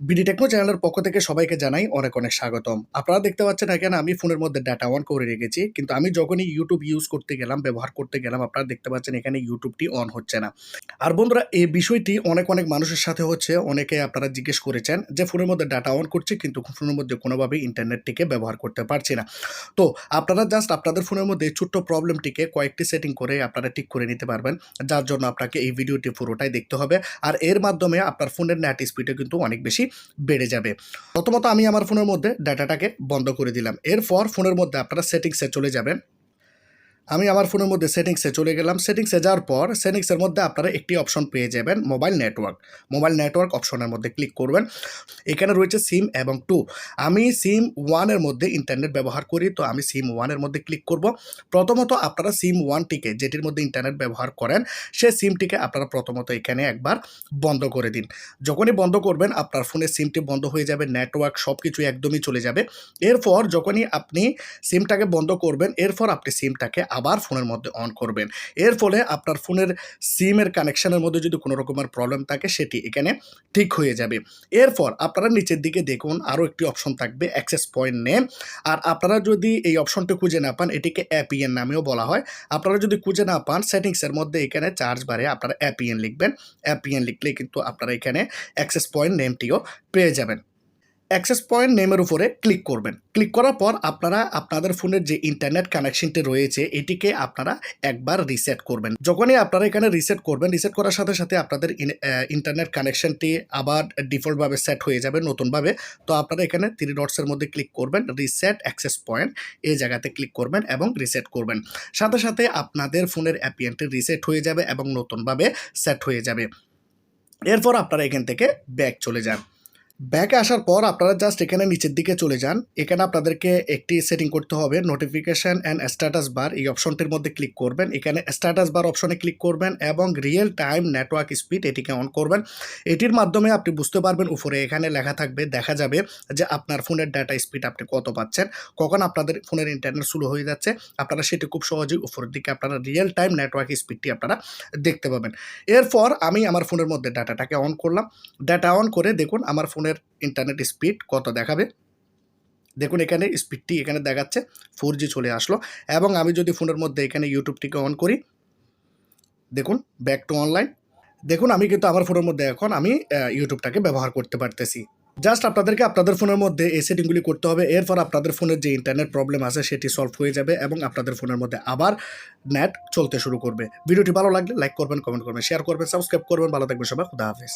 BD techno চ্যানেলের পক্ষ থেকে সবাইকে জানাই অনেক অনেক স্বাগতম। আপনারা দেখতে পাচ্ছেন এখানে আমি ফোনের মধ্যে ডাটা অন করে রেখেছি। কিন্তু আমি যখনই ইউটিউব ইউজ করতে গেলাম, ব্যবহার করতে গেলাম, আপনারা দেখতে পাচ্ছেন এখানে ইউটিউবটি অন হচ্ছে না। আর বন্ধুরা, এই বিষয়টি অনেক অনেক মানুষের সাথে হচ্ছে অনেকে আপনারা জিজ্ঞেস করেছেন যে ফোনের মধ্যে ডাটা অন করছে, কিন্তু ফোনের মধ্যে কোনোভাবেই ইন্টারনেটটিকে ব্যবহার করতে পারছি না। তো আপনারা জাস্ট আপনাদের ফোনের মধ্যে ছোট্ট প্রবলেমটিকে কয়েকটি সেটিং করে আপনারা ঠিক করে নিতে পারবেন, যার জন্য আপনাকে এই ভিডিওটি পুরোটাই দেখতে হবে। আর এর মাধ্যমে আপনার ফোনের নেট স্পিডও কিন্তু অনেক বেশি বেড়ে যাবে। প্রথমত আমি আমার ফোনের মধ্যে ডাটাটাকে বন্ধ করে দিলাম। এরপর ফোনের মধ্যে আপনারা সেটিংসে চলে যাবেন। আমি আমার ফোনের মধ্যে সেটিংসে চলে গেলাম। সেটিংসে যাওয়ার পর সেটিংসের মধ্যে আপনারা একটি অপশন পেয়ে যাবেন, মোবাইল নেটওয়ার্ক। মোবাইল নেটওয়ার্ক অপশনের মধ্যে ক্লিক করবেন। এখানে রয়েছে সিম এবং টু। আমি সিম ওয়ানের মধ্যে ইন্টারনেট ব্যবহার করি, তো আমি সিম ওয়ানের মধ্যে ক্লিক করব। প্রথমত আপনারা সিম ওয়ানটিকে যেটির মধ্যে ইন্টারনেট ব্যবহার করেন, সে সিমটিকে আপনারা প্রথমত এখানে একবার বন্ধ করে দিন। যখনই বন্ধ করবেন, আপনার ফোনের সিমটি বন্ধ হয়ে যাবে, নেটওয়ার্ক সব কিছু একদমই চলে যাবে। এরপর যখনই আপনি সিমটাকে বন্ধ করবেন, এরপর আপনি সিমটাকে আবার ফোনের মধ্যে অন করবেন। এর ফলে আপনার ফোনের সিমের কানেকশানের মধ্যে যদি কোনো রকমের প্রবলেম থাকে, সেটি এখানে ঠিক হয়ে যাবে। এরপর আপনারা নিচের দিকে দেখুন, আরও একটি অপশন থাকবে অ্যাক্সেস পয়েন্ট নেম আর আপনারা যদি এই অপশনটি খুঁজে না পান, এটিকে অ্যাপিএন নামেও বলা হয়। আপনারা যদি খুঁজে না পান সেটিংসের মধ্যে এখানে চার্জ বারে আপনারা অ্যাপিএন লিখবেন। অ্যাপিএন লিখলে কিন্তু আপনারা এখানে অ্যাক্সেস পয়েন্ট নেমটিও পেয়ে যাবেন। অ্যাক্সেস পয়েন্ট নেমের উপরে ক্লিক করবেন। ক্লিক করার পর আপনারা আপনাদের ফোনের যে ইন্টারনেট কানেকশনটি রয়েছে, এটিকে আপনারা একবার রিসেট করবেন। যখনই আপনারা এখানে রিসেট করবেন, রিসেট করার সাথে সাথে আপনাদের ইন্টারনেট কানেকশনটি আবার ডিফল্টভাবে সেট হয়ে যাবে নতুনভাবে। তো আপনারা এখানে থ্রি ডটসের মধ্যে ক্লিক করবেন, রিসেট অ্যাক্সেস পয়েন্ট, এই জায়গাতে ক্লিক করবেন এবং রিসেট করবেন। সাথে সাথে আপনাদের ফোনের অ্যাপিএনটি রিসেট হয়ে যাবে এবং নতুনভাবে সেট হয়ে যাবে। এরপর আপনারা এখান থেকে ব্যাক চলে যান। ব্যাকে আসার পর আপনারা জাস্ট এখানে নিচের দিকে চলে যান। এখানে আপনাদেরকে একটি সেটিং করতে হবে নোটিফিকেশান অ্যান্ড স্ট্যাটাস বার এই অপশনটির মধ্যে ক্লিক করবেন। এখানে স্ট্যাটাস বার অপশনে ক্লিক করবেন এবং রিয়েল টাইম নেটওয়ার্ক স্পিড এটিকে অন করবেন। এটির মাধ্যমে আপনি বুঝতে পারবেন উপরে এখানে লেখা থাকবে, দেখা যাবে যে আপনার ফোনের ডাটা স্পিড আপনি কত পাচ্ছেন। কখন আপনাদের ফোনের ইন্টারনেট শুরু হয়ে যাচ্ছে, আপনারা সেটি খুব সহজেই উপরের দিকে আপনারা রিয়েল টাইম নেটওয়ার্ক স্পিডটি আপনারা দেখতে পাবেন। এরপর আমি আমার ফোনের মধ্যে ডাটাটাকে অন করলাম। ডাটা অন করে দেখুন, আমার ফোনের ইন্টারনেট স্পিড কত দেখাবে? দেখুন, এখানে স্পিডটি এখানে দেখাচ্ছে ফোর চলে আসলো। এবং আমি যদি ফোনের মধ্যে এখানে ইউটিউবটিকে অন করি, দেখুন ব্যাক টু অনলাইন দেখুন, আমি কিন্তু আমার ফোনের মধ্যে এখন আমি ইউটিউবটাকে ব্যবহার করতে পারতেছি। জাস্ট আপনাদেরকে আপনাদের ফোনের মধ্যে এই সেটিংগুলি করতে হবে। এরপর আপনাদের ফোনের যে ইন্টারনেট প্রবলেম আছে, সেটি সলভ হয়ে যাবে এবং আপনাদের ফোনের মধ্যে আবার নেট চলতে শুরু করবে। ভিডিওটি ভালো লাগলে লাইক করবেন কমেন্ট করবেন শেয়ার করবেন সাবস্ক্রাইব করবেন। ভালো থাকবেন সবাই, খুদা হাফেজ।